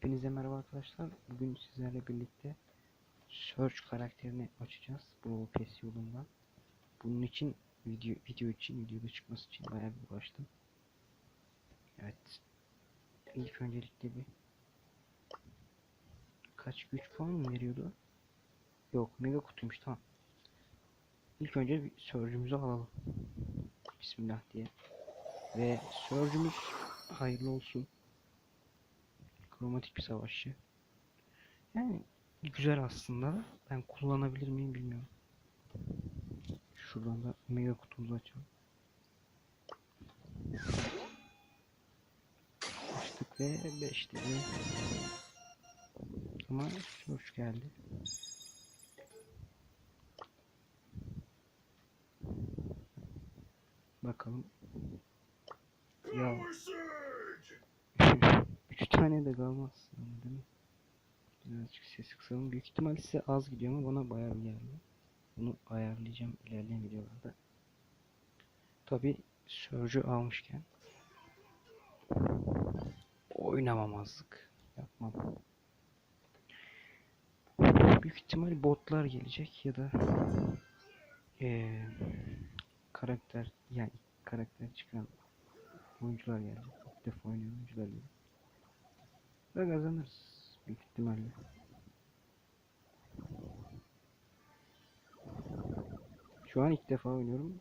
Hepinize merhaba arkadaşlar. Bugün sizlerle birlikte Search karakterini açacağız Brawl Pass yolundan. Bunun için video video için videoda çıkması için bayağı bir uğraştım. Evet. İlk öncelikle bir kaç güç puan mı veriyordu? Yok, mega kutuymuş tamam. İlk önce bir Surge'ümüzü alalım. Bismillah diye. Ve Surge'ümüz hayırlı olsun. Kromatik bir savaşçı. Yani güzel aslında. da Ben kullanabilir miyim bilmiyorum. Şuradan da mega kutumuzu açalım. Açtık ve 5 dedi. Ama hoş geldi. Bakalım. Ya Üç tane de kalmaz. Değil mi? Birazcık ses kısalım. Büyük ihtimal size az gidiyor ama bana bayağı bir geldi. Bunu ayarlayacağım ilerleyen videolarda. Tabi Surge'ü almışken oynamamazlık yapmam. Büyük ihtimal botlar gelecek ya da eee, karakter yani karakter çıkan oyuncular gelecek. Defa oynayan oyuncular gelecek. Ve kazanırız büyük ihtimalle. Şu an ilk defa oynuyorum.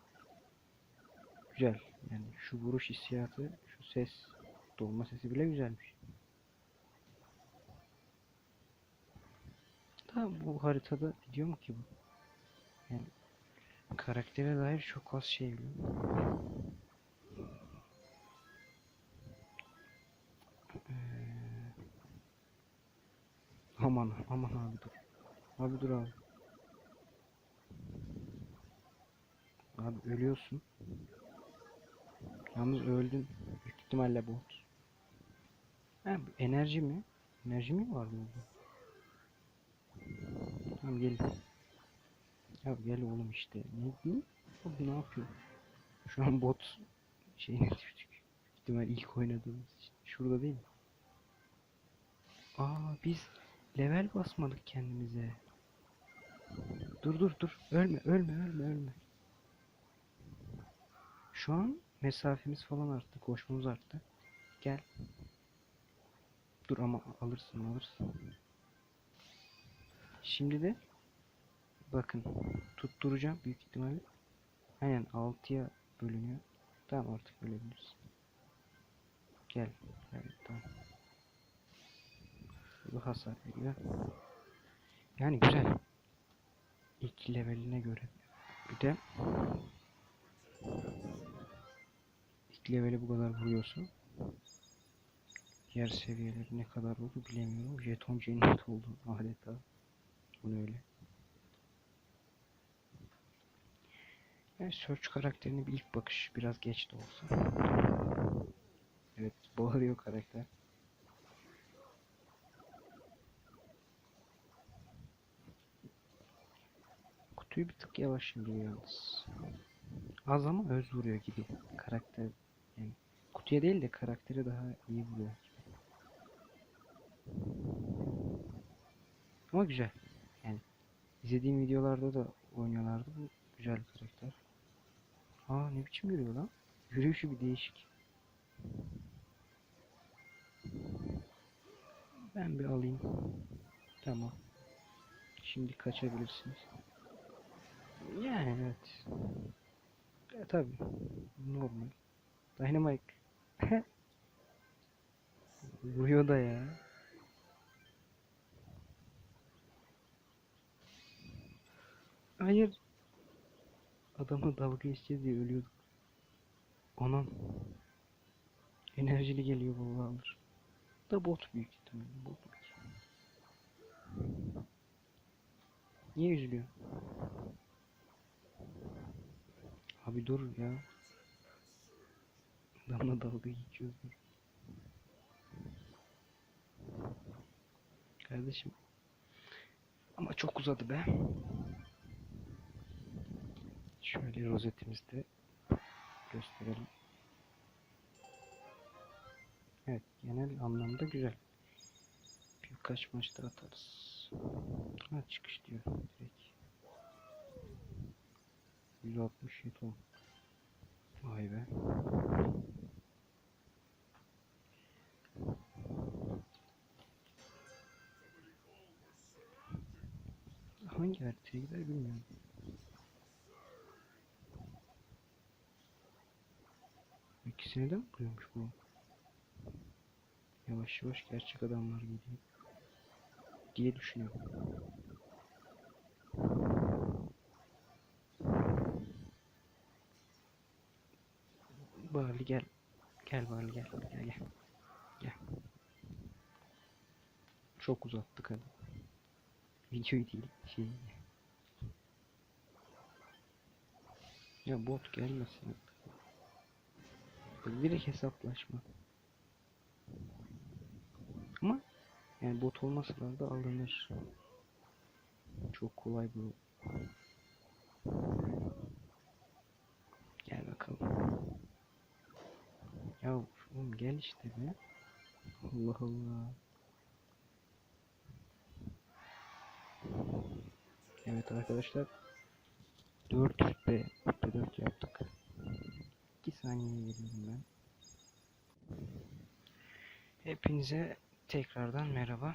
Güzel. Yani şu vuruş hissiyatı, şu ses, dolma sesi bile güzelmiş. Da bu haritada gidiyor mu ki bu? Yani karaktere dair çok az şey biliyorum. Aman aman abi dur. Abi dur abi. Abi ölüyorsun. Yalnız öldün. Büyük ihtimalle bot. Ha, enerji mi? Enerji mi vardı orada? Tamam gel. Ya gel oğlum işte. Ne, ne? Abi ne yapıyor? Şu an bot şeyine düştük. İhtimal ilk oynadığımız için. Şurada değil mi? Aa biz level basmadık kendimize. Dur dur dur. Ölme ölme ölme ölme. Şu an mesafemiz falan arttı. Koşmamız arttı. Gel. Dur ama alırsın alırsın. Şimdi de bakın tutturacağım büyük ihtimalle. Aynen 6'ya bölünüyor. Tamam artık bölebiliriz. Gel. Evet tamam. Bu hasar veriyor. Yani güzel. İlk leveline göre. Bir de ilk leveli bu kadar vuruyorsun. Diğer seviyeleri ne kadar oldu bilemiyorum. Jeton cennet oldu adeta. Bunu öyle. Yani Search karakterini bir ilk bakış biraz geç de olsa. Evet bağırıyor karakter. Kutuyu bir tık yavaş indiriyor yalnız. Az ama öz vuruyor gibi. Karakter yani kutuya değil de karaktere daha iyi vuruyor gibi. Ama güzel. Yani izlediğim videolarda da oynuyorlardı. Bu güzel karakter. Aa ne biçim yürüyor lan? Yürüyüşü bir değişik. Ben bir alayım. Tamam. Şimdi kaçabilirsiniz. Yani evet. E tabi. Normal. Dynamite. Vuruyor da ya. Hayır. Adamı dalga geçeceğiz diye ölüyorduk. Anam. Enerjili geliyor vallahi alır. Da bot büyük ihtimalle. Bot. Niye üzülüyor? Abi dur ya. Adamla dalga geçiyoruz. dur. Kardeşim. Ama çok uzadı be. Şöyle rozetimizi de gösterelim. Evet genel anlamda güzel. birkaç maç daha atarız. Ha çıkış diyor direkt. 167 ton. Vay be. Hangi haritaya gider bilmiyorum. İkisini de mi vuruyormuş bu? Yavaş yavaş gerçek adamlar geliyor. Diye düşünüyorum. Barley gel. Gel Barley gel. Gel gel. Gel. Çok uzattık hadi. Videoyu değil. Şey. Ya bot gelmesin. Bak direkt hesaplaşma. Ama yani bot olmasalar da alınır. Çok kolay bu. Gel bakalım. Ya oğlum gel işte be. Allah Allah. Evet arkadaşlar. 4 rütbe, rütbe 4 yaptık. 2 saniye veriyorum ben. Hepinize tekrardan merhaba.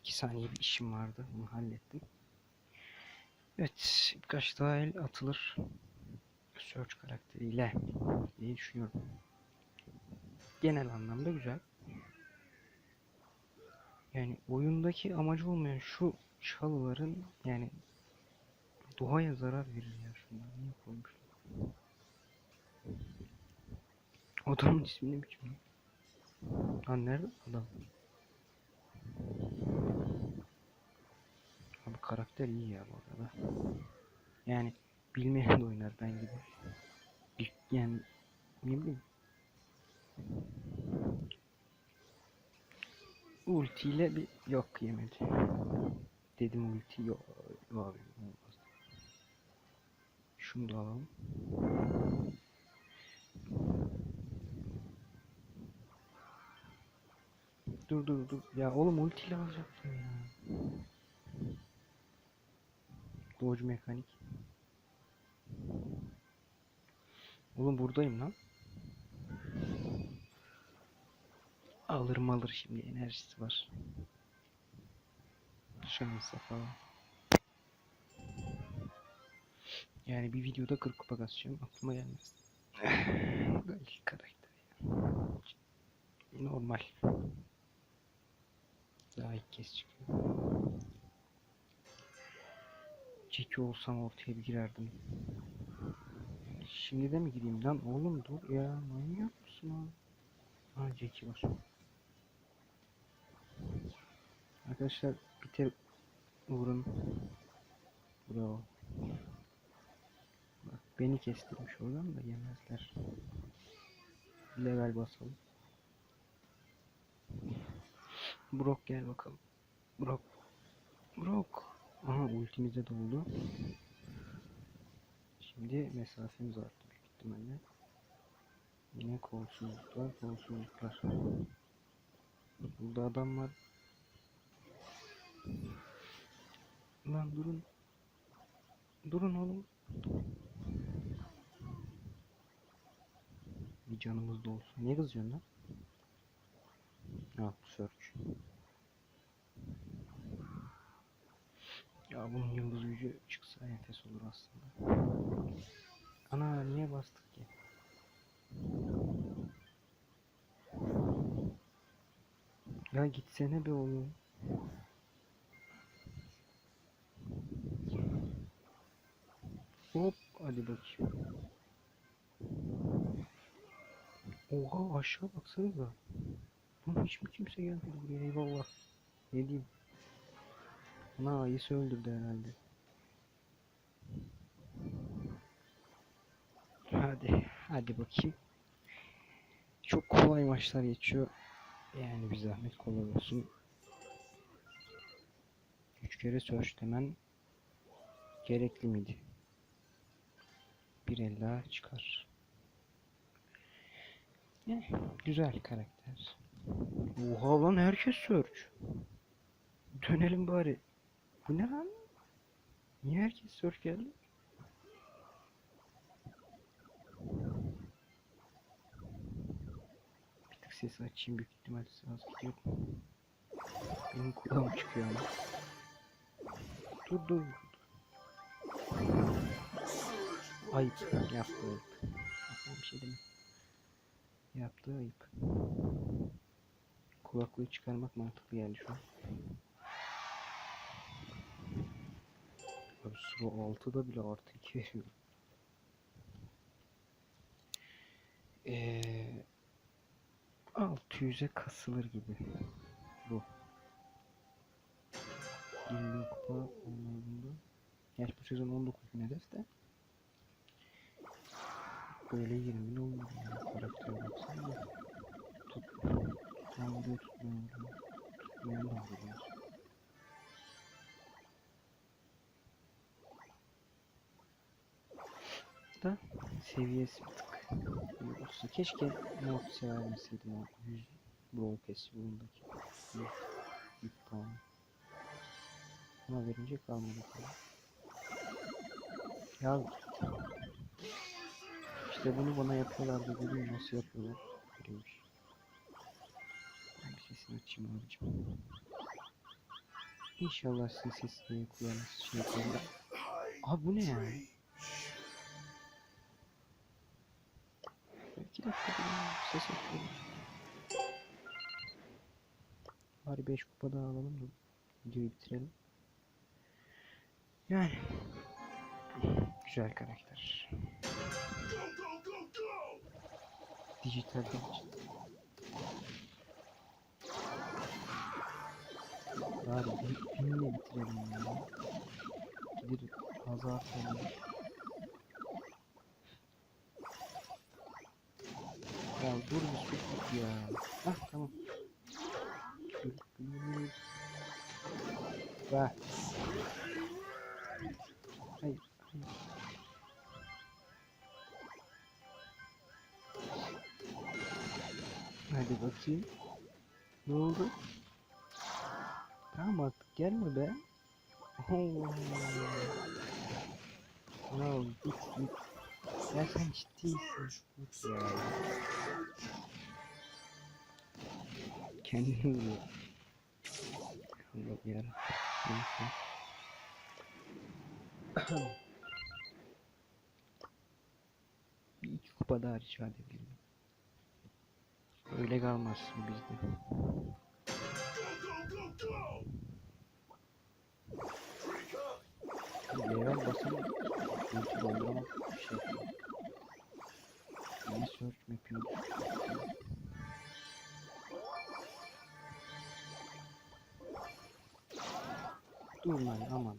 2 saniye bir işim vardı. Bunu hallettim. Evet. Birkaç daha el atılır. Search karakteriyle diye düşünüyorum. Genel anlamda güzel. Yani oyundaki amacı olmayan şu çalıların yani doğaya zarar verir ya şunlar niye koymuşlar? Adamın ismi ne biçim? Lan nerede adam? Abi karakter iyi ya bu arada. Yani bilmeyen de oynar ben gibi. Yani ne bileyim. Ultiyle bir yok yemedi. Dedim ulti. Yok abi olmaz. Şunu da alalım. Dur dur dur. Ya oğlum ultiyle alacaktım ya. Dodge mekanik. Oğlum buradayım lan. Alırım alır şimdi enerjisi var. Şansa falan. Yani bir videoda 40 kupa kasacağım aklıma gelmez. İlk karakter ya. Normal. Daha ilk kez çıkıyor. Jackie olsam ortaya bir girerdim. Şimdi de mi gireyim lan? Oğlum dur ya. Manyak mısın lan? Ha Jackie var. Arkadaşlar biter vurun. Bravo. Bak beni kestirmiş oradan da yemezler. Level basalım. Brock gel bakalım. Brock. Brock. Aha ultimize doldu. Şimdi mesafemiz arttı büyük ihtimalle. Yine kolsuzluklar, kolsuzluklar. Burada adam var. Lan durun. Durun oğlum. Bir canımız da olsun. Niye kızıyorsun lan? Ha, search. Ya bunun yıldız gücü çıksa enfes olur aslında. Ana niye bastık ki? Ya gitsene be oğlum. Hop hadi bakayım. Oha aşağı baksanıza. Lan hiç mi kimse gelmedi buraya eyvallah. Ne diyeyim. Ana ayısı öldürdü herhalde. Hadi hadi bakayım. Çok kolay maçlar geçiyor. Yani bir zahmet kolay olsun. Üç kere search demen gerekli miydi? Bir el daha çıkar. Yani güzel karakter. Oha lan herkes search. Dönelim bari. Bu ne lan? Niye herkes search geldi? Bir tık sesi açayım büyük ihtimal az gidiyor. Benim kulağım çıkıyor ama. Dur dur. Ayıp. Yaptı ayıp. Ben bir şey demem. Yaptığı ayıp. Kulaklığı çıkarmak mantıklı geldi şu an. Abi sıra 6'da bile artı 2 veriyor. Eee 600'e kasılır gibi. Bu. 20 kupa onlarında. Gerçi bu sezon 19 bin hedef de. Böyle 20 bin olmadı yani. Karaktere baksana. da. Tut. Buraya tutmuyorum. Tutmayan da. Da seviyesi bir tık iyi olsa. Keşke mod vermeseydim o 100 Brawl Pass yolundaki 100 yük puanı. Ama verince kalmadı falan. Ya işte bunu bana yapıyorlar dedim nasıl yapıyorlar. Ben bir sesini açayım abicim. İnşallah sizin sesini kulağınız şey da. Abi bu ne ya? İki dakika bir ses yapıyorum. Bari 5 kupa daha alalım da videoyu bitirelim. Yani güzel karakter. Dijital için. Bari bir binle bitirelim ya. Gidir hazar falan. Ya dur bir ya. Hah tamam. Bak. Hayır, hayır. Hadi bakayım. Ne oldu? Tamam artık gelme be. Oo. Ya git git. Ya sen ciddisin. Ya. Kendini vuruyor. Allah yarabbim. Neyse. Bir iki kupa daha rica edebilirim. Öyle kalmaz bu bizde. Level basın ulti doldurmak bir şey yapıyor. Search map yok. Dur aman.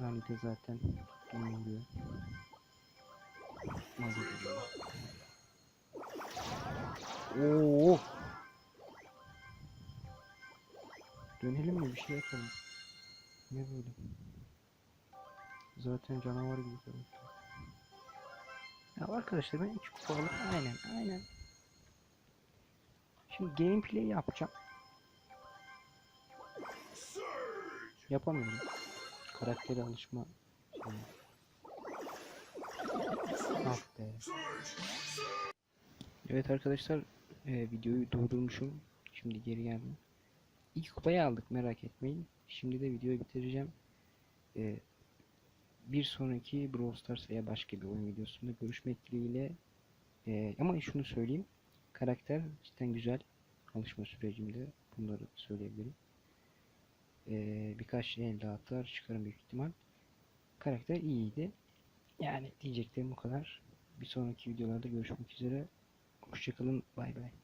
Yani de zaten oluyor. Hadi gidelim. Oo. Dönelim mi bir şey yapalım. Ne böyle? Zaten canavar gibi karakter. Ya arkadaşlar ben 3 kupa alıp aynen aynen. Şimdi gameplay yapacağım. Yapamıyorum. Karaktere alışma. Ah be. Evet arkadaşlar e, videoyu durdurmuşum. Şimdi geri geldim. İlk kupayı aldık merak etmeyin. Şimdi de videoyu bitireceğim. E, bir sonraki Brawl Stars veya başka bir oyun videosunda görüşmek dileğiyle. E, ama şunu söyleyeyim. Karakter cidden güzel. Alışma sürecimde bunları söyleyebilirim. E, birkaç el daha atar çıkarım büyük ihtimal. Karakter iyiydi. Yani diyeceklerim bu kadar. Bir sonraki videolarda görüşmek üzere. Hoşçakalın. Bay bay.